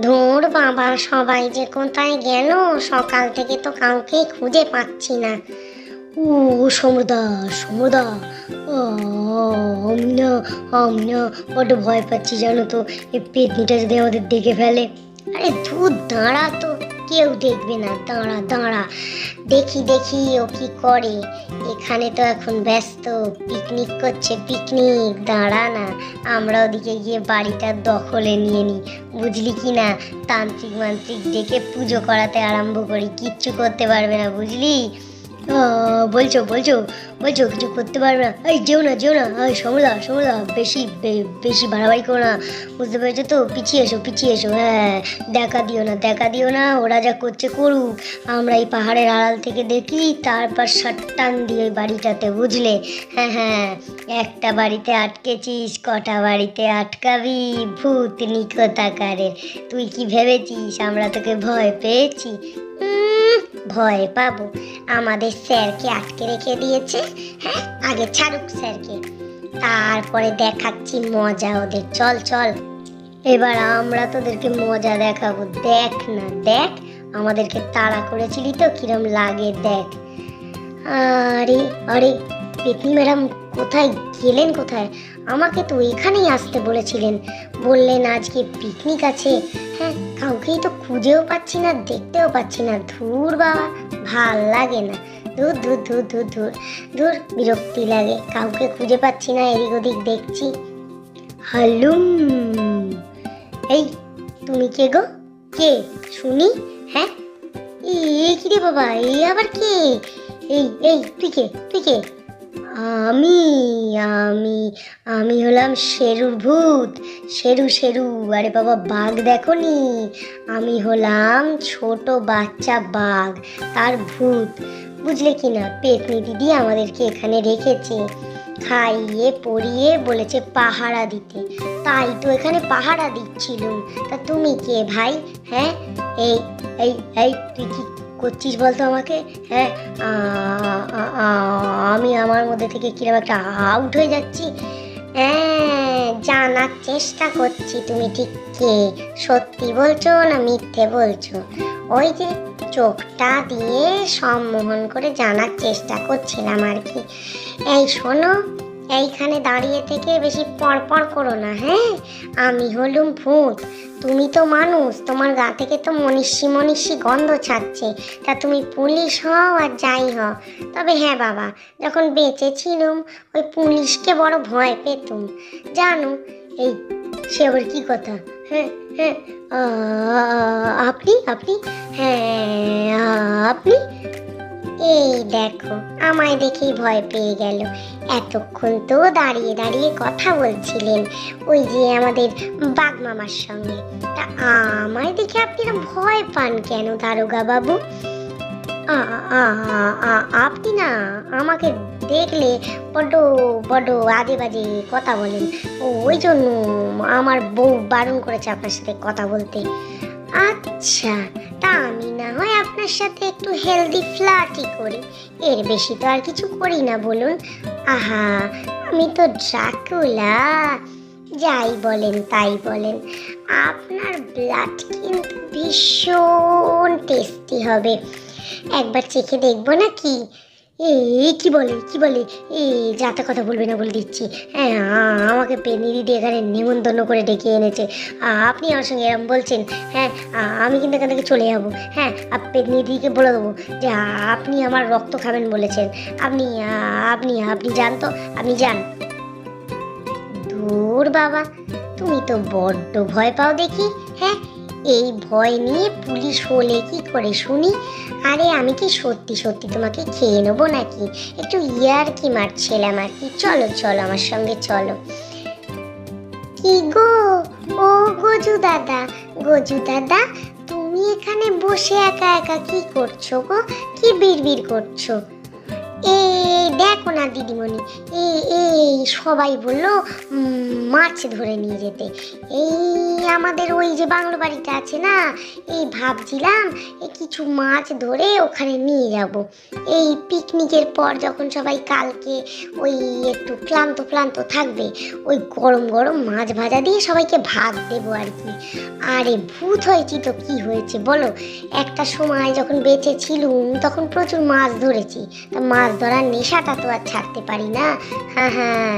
ধুর বাবা, সবাই যে কোথায় গেল? সকাল থেকে তো কাউকে খুঁজে পাচ্ছি না। ও, সমুদা সমুদা। ও আমি না আমি না। বড্ড ভয় পাচ্ছি জানো তো, এই পেতনিটা যদি আমাদের দেখে ফেলে। আরে ধুর, দাঁড়া তো। কেউ দেখবে না। দাঁড়া দাঁড়া। দেখি দেখি ও কি করে। এখানে তো এখন ব্যস্ত। পিকনিক করছে, পিকনিক। দাঁড়া না, আমরা ওদিকে গিয়ে বাড়িটা দখলে নিয়ে নিই বুঝলি কি না? তান্ত্রিক মান্ত্রিক ডেকে পুজো করাতে আরম্ভ করি। কিচ্ছু করতে পারবে না, বুঝলি? বলছো বলছো বলছো কিছু করতে পারবে না। এই যেও না যেও না এই সমলা সমলা বেশি বেশি বাড়াবাড়ি করো না। বুঝতে পেরেছ তো? পিছিয়ে এসো পিছিয়ে এসো হ্যাঁ দেখা দিও না দেখা দিও না ওরা যা করছে করুক। আমরা এই পাহাড়ের আড়াল থেকে দেখি তারপর টান দিয়ে ওই বাড়িটাতে বুঝলে? হ্যাঁ হ্যাঁ একটা বাড়িতে আটকেছিস কটা বাড়িতে আটকাবি ভূত নিকতাকারে। তুই কি ভেবেছিস? আমরা তোকে ভয় পেয়েছি। উম, ভয় পাবো। আমাদের স্যারকে আটকে রেখে দিয়েছে হ্যাঁ? আগে ছাড়ুক স্যারকে। তারপরে দেখাচ্ছি মজা ওদের। চল চল। এবার আমরা তোদেরকে মজা দেখাবো। দেখ না, দেখ। আমাদেরকে তাড়া করেছিলি তো, কিরম লাগে দেখ। আরে আরে পেতনি ম্যাডাম কোথায় গেলেন কোথায়? আমাকে তো এখানেই আসতে বলেছিলেন। বললেন আজকে পিকনিক আছে হ্যাঁ? কাউকেই তো খুঁজেও পাচ্ছি না, দেখতেও পাচ্ছি না। ধুর বাবা, ভালো লাগে না। ধুর ধুর ধুর ধুর ধুর। ধুর, বিরক্তি লাগে। কাউকে খুঁজে পাচ্ছি না, এদিক ওদিক দেখছি। হালুম। এই, তুমি কে গো? কে? শুনি? হ্যাঁ? এই কি রে বাবা? এই আবার কে? এই এই, তুই কে? তুই কে? আমি আমি আমি হলাম শেরুর ভূত। শেরু শেরু আরে বাবা, বাঘ দেখো নি আমি হলাম ছোট বাচ্চা বাঘ, তার ভূত। বুঝলে কি না, পেতনি দিদি আমাদেরকে এখানে রেখেছে, খাইয়ে, পরিয়ে বলেছে পাহারা দিতে। তাই তো এখানে পাহারা দিচ্ছিলুম। তা তুমি কে ভাই? হ্যাঁ? এই এই এই, তুই কি করছিস বলতো আমাকে? হ্যাঁ? আমি আমার মধ্যে থেকে কীরকম একটা আউট হয়ে যাচ্ছি। হ্যাঁ জানার চেষ্টা করছি তুমি ঠিক কে? সত্যি বলছো না মিথ্যে বলছো? ওই যে চোখটা দিয়ে সম্মোহন করে জানার চেষ্টা করছিলাম আর কি। এই শোনো, এইখানে দাঁড়িয়ে থেকে বেশি পরপর করো না হ্যাঁ? আমি হলুম ভূত। তুমি তো মানুষ, তোমার গা থেকে তো মনীষী মনীষী গন্ধ ছাড়ছে। তা তুমি পুলিশ হও আর যাই হও। তবে হ্যাঁ বাবা, যখন বেঁচে ছিলুম, ওই পুলিশকে বড় ভয় পেতুম। জানো, এই সে ওর কি কথা? হ্যাঁ হ্যাঁ আপনি আপনি? হ্যাঁ আপনি? এই দেখো, আমায় দেখেই ভয় পেয়ে গেল। এতক্ষণ তো দাঁড়িয়ে দাঁড়িয়ে কথা বলছিলেন ওই যে আমাদের বাঘ মামার সঙ্গে। তা আমায় দেখে আপনি ভয় পান কেন দারোগা বাবু? আপনি না আমাকে দেখলে বড্ড বড্ড আজে বাজে কথা বলেন। ওই জন্য আমার বউ বারণ করেছে আপনার সাথে কথা বলতে। আচ্ছা তা আমি না হয় আপনার সাথে একটু হেলদি ফ্ল্যাটই করি। এর বেশি তো আর কিছু করি না, বলুন। আহা, আমি তো ড্রাকুলা। যাই বলেন, তাই বলেন। আপনার ব্লাড কিন্তু ভীষণ টেস্টি হবে। একবার চেখে দেখব নাকি? এই, কি বলে কি বলে? এই যাতে কথা বলবে না বলে দিচ্ছি। হ্যাঁ আমাকে দিদি এখানে নিমন্ত্রণ করে ডেকে এনেছে। আপনি আমার সঙ্গে এরম বলছেন হ্যাঁ আমি কিন্তু এখান থেকে চলে যাব। হ্যাঁ আর পেতনি দিদিকে বলে দেবো যে আপনি আমার রক্ত খাবেন বলেছেন। আপনি আপনি আপনি যান তো, আপনি যান। দূর বাবা, তুমি তো বড্ড ভয় পাও দেখি হ্যাঁ? এই ভয় নিয়ে পুলিশ হলে কি করে শুনি? আরে আমি কি সত্যি সত্যি তোমাকে খেয়ে নেব নাকি? একটু ইয়ার কি মারছিলাম আর কি। চলো চলো, আমার সঙ্গে চলো। কি গো? ও গজু দাদা গজু দাদা, তুমি এখানে বসে একা একা কি করছ গো? কি বিড়বিড় করছ? এই দেখ দেখো না দিদিমণি। এই এই সবাই বলল মাছ ধরে নিয়ে যেতে। এই আমাদের ওই যে বাংলো বাড়িটা আছে না, এই ভাবছিলাম এই কিছু মাছ ধরে ওখানে নিয়ে যাব। এই পিকনিকের পর যখন সবাই কালকে ওই একটু ক্লান্ত ক্লান্ত থাকবে, ওই গরম গরম মাছ ভাজা দিয়ে সবাইকে ভাত দেবো আর কি। আরে ভূত হয়েছি তো, কি হয়েছে বলো? একটা সময় যখন বেঁচে ছিলুম, তখন প্রচুর মাছ ধরেছি। তা মাছ ধরার নেশাটা তো আর ছাড়তে পারি না। হ্যাঁ হ্যাঁ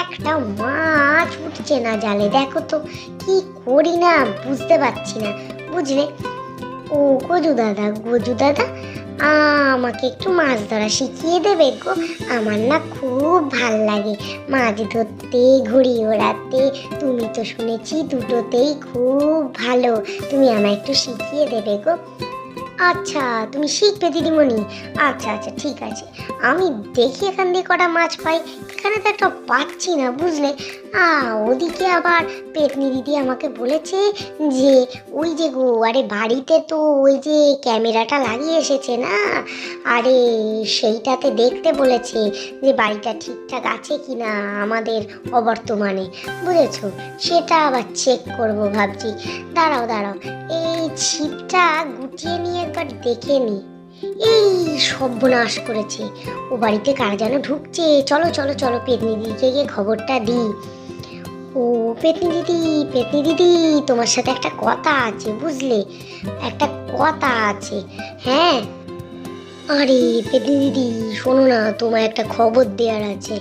একটা মাছ উঠছে না জালে। দেখো তো, কি করি না, বুঝতে পারছি না। বুঝলে? ও গজু দাদা গজু দাদা, আমাকে একটু মাছ ধরা শিখিয়ে দেবে গো। আমার না খুব ভালো লাগে মাছ ধরতে, ঘুড়ি ওড়াতে। তুমি তো শুনেছি দুটোতেই খুব ভালো। তুমি আমায় একটু শিখিয়ে দেবে গো। আচ্ছা তুমি শিখবে দিদিমণি। আচ্ছা আচ্ছা ঠিক আছে। আমি দেখি এখান দিয়ে কটা মাছ পাই। এখানে তো একটা পাচ্ছি না, বুঝলে? আ, ওদিকে আবার পেতনি দিদি আমাকে বলেছে যে, ওই যে গো, আরে বাড়িতে তো ওই যে ক্যামেরাটা লাগিয়ে এসেছে না? আরে সেইটাতে দেখতে বলেছে যে, বাড়িটা ঠিকঠাক আছে কি না আমাদের অবর্তমানে? বুঝেছ? সেটা আবার চেক করব ভাবছি। দাঁড়াও দাঁড়াও। এই ছিপটা গুটিয়ে নিয়ে একবার দেখে নি। এই সর্বনাশ করেছে। ও বাড়িতে কারা যেন ঢুকছে? চলো চলো চলো, পেতনি দিদিকে গিয়ে খবরটা দিই। ও পেতনি দিদি পেতনি দিদি, তোমার সাথে একটা কথা আছে, বুঝলে? একটা কথা আছে হ্যাঁ? আরে পেতনি দিদি, শোনো না তোমার একটা খবর দেওয়ার আছে।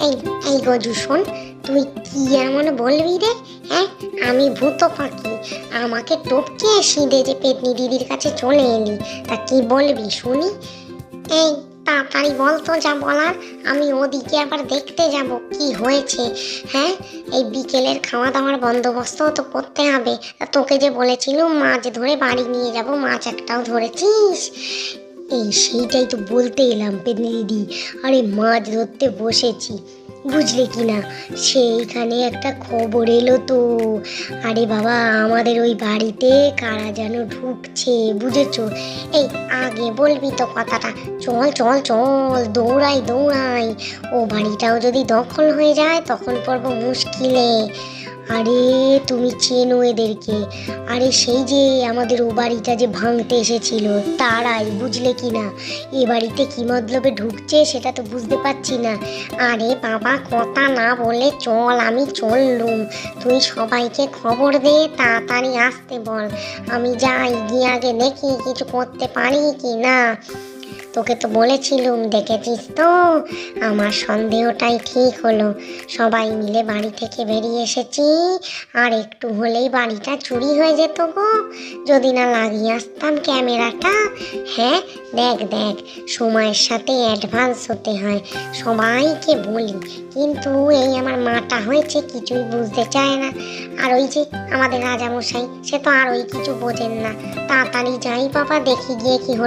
এই এই গজু, শোন, তুই কি এমন বলবি রে হ্যাঁ? আমি ভূত পাখি, আমাকে টপকে সিঁধে যে পেতনি দিদির কাছে চলে এলি, তা কি বলবি, শুনি? এই তাড়াতাড়ি বল তো যা বলার, আমি ওদিকে আবার দেখতে যাব কি হয়েছে। হ্যাঁ এই বিকেলের খাওয়া দাওয়ার বন্দোবস্ত তো করতে হবে। তোকে যে বলেছিলুম মাছ ধরে বাড়ি নিয়ে যাব, মাছ একটাও ধরেছিস? এই সেইটাই তো বলতে এলাম পেতনি দিদি আরে মাছ ধরতে বসেছি। বুঝলে কি না? সেইখানে একটা খবর এলো তো। আরে বাবা, আমাদের ওই বাড়িতে কারা যেন ঢুকছে, বুঝেছ? এই, আগে বলবি তো কথাটা। চল চল চল, দৌড়াই দৌড়াই। ও বাড়িটাও যদি দখল হয়ে যায়, তখন পড়ব মুশকিলে। আরে, তুমি চেনো এদেরকে। আরে, সেই যে আমাদের ও বাড়িটা যে ভাঙতে এসেছিল, তারাই বুঝলে কি না? এ বাড়িতে কি মতলবে ঢুকছে সেটা তো বুঝতে পারছি না। আরে বাবা, কথা না বলে চল, আমি চললুম। তুই সবাইকে খবর দে, তাড়াতাড়ি আসতে বল। আমি যাই, গিয়ে আগে দেখি কিছু করতে পারি কি না। তোকে তো বলেছিলুম, দেখেছিস তো? আমার সন্দেহটাই ঠিক হলো। সবাই মিলে বাড়ি থেকে বেরিয়ে এসেছি। আর একটু হলেই বাড়িটা চুরি হয়ে যেত গো। যদি না লাগিয়ে আসতাম ক্যামেরাটা। হ্যাঁ দেখ দেখ, সময়ের সাথে অ্যাডভান্স হতে হয়। সবাইকে বলি, কিন্তু এই আমার মাটা হয়েছে, কিছুই বুঝতে চায় না। আর ওই যে আমাদের রাজামশাই, সে তো আর ওই কিছু বোঝেন না। তাড়াতাড়ি যাই বাবা, দেখি গিয়ে কি